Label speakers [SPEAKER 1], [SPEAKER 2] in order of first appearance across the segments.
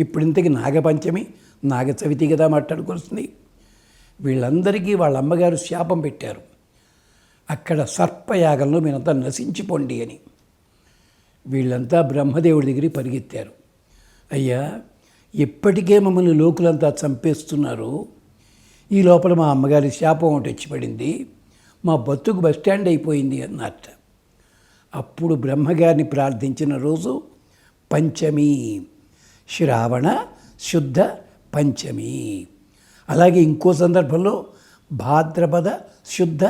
[SPEAKER 1] ఇప్పుడు ఇంతకీ నాగపంచమి నాగ చవితి కదా మాట్లాడుకొస్తుంది వీళ్ళందరికీ వాళ్ళ అమ్మగారు శాపం పెట్టారు. అక్కడ సర్పయాగంలో మీరంతా నశించిపోండి అని. వీళ్ళంతా బ్రహ్మదేవుడి దగ్గరికి పరిగెత్తారు. అయ్యా ఇప్పటికే మమ్మల్ని లోకులంతా చంపేస్తున్నారు. ఈ లోపల మా అమ్మగారి శాపం ఒకటి వచ్చి పడింది మా బతుకు బస్ స్టాండ్ అయిపోయింది అన్నట్ట. అప్పుడు బ్రహ్మగారిని ప్రార్థించిన రోజు పంచమి. శ్రావణ శుద్ధ పంచమి. అలాగే ఇంకో సందర్భంలో భాద్రపద శుద్ధ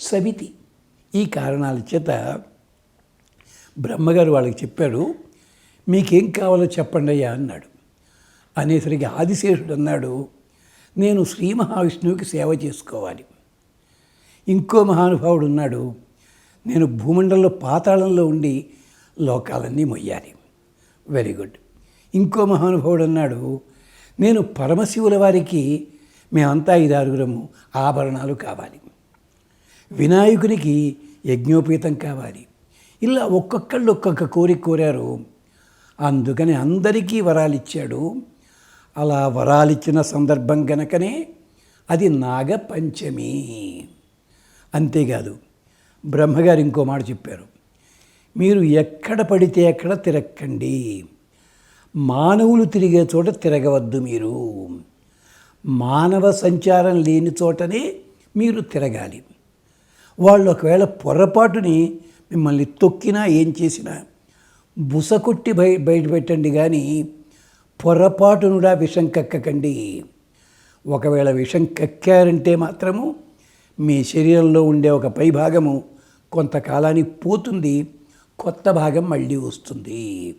[SPEAKER 1] సవితి ఈ కారణాల చేత బ్రహ్మగారు వాళ్ళకి చెప్పాడు మీకేం కావాలో చెప్పండి అయ్యా అన్నాడు. అనేసరికి ఆదిశేషుడు అన్నాడు నేను శ్రీ మహావిష్ణువుకి సేవ చేసుకోవాలి. ఇంకో మహానుభావుడు ఉన్నాడు నేను భూమండలంలో పాతాళంలో ఉండి లోకాలన్నీ మొయ్యాలి. Very good. ఇంకో మహానుభావుడు అన్నాడు నేను పరమశివుల వారికి మేమంతా ఐదారుగురము ఆభరణాలు కావాలి. వినాయకునికి యజ్ఞోపేతం కావాలి. ఇలా ఒక్కొక్కళ్ళు ఒక్కొక్క కోరిక కోరారు. అందుకని అందరికీ వరాలు ఇచ్చాడు అలా వరాలిచ్చిన సందర్భం గనకనే అది నాగపంచమి. అంతేకాదు బ్రహ్మగారు ఇంకో మాట చెప్పారు మీరు ఎక్కడ పడితే అక్కడ తిరక్కండి. మానవులు తిరిగే చోట తిరగవద్దు మీరు. మానవ సంచారం లేని చోటనే మీరు తిరగాలి. వాళ్ళు ఒకవేళ పొరపాటుని మిమ్మల్ని తొక్కినా ఏం చేసినా బుసకొట్టి బయ బయట పెట్టండి కానీ పొరపాటునుడా విషం కక్కకండి. ఒకవేళ విషం కక్కారంటే మాత్రము మీ శరీరంలో ఉండే ఒక పై భాగము కొంతకాలానికి పోతుంది కొత్త భాగం మళ్ళీ వస్తుంది.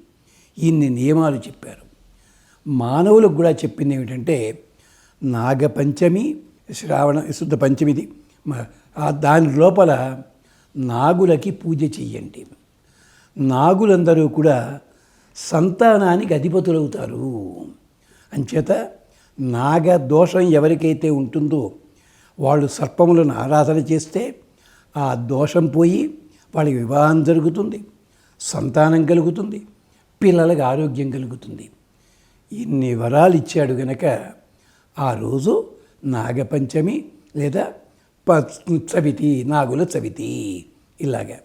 [SPEAKER 1] ఇన్ని నియమాలు చెప్పారు. మానవులకు కూడా చెప్పింది ఏమిటంటే నాగపంచమి శ్రావణ శుద్ధ పంచమిది. దాని లోపల నాగులకి పూజ చెయ్యండి. నాగులందరూ కూడా సంతానానికి అధిపతులవుతారు. అంచేత నాగ దోషం ఎవరికైతే ఉంటుందో వాళ్ళు సర్పములను ఆరాధన చేస్తే ఆ దోషం పోయి వాళ్ళకి వివాహం జరుగుతుంది సంతానం కలుగుతుంది. పిల్లలకు ఆరోగ్యం కలుగుతుంది. ఇన్ని వరాలు ఇచ్చాడు గనక ఆ రోజు నాగపంచమి లేదా ప చవితి నాగుల చవితి ఇలాగా.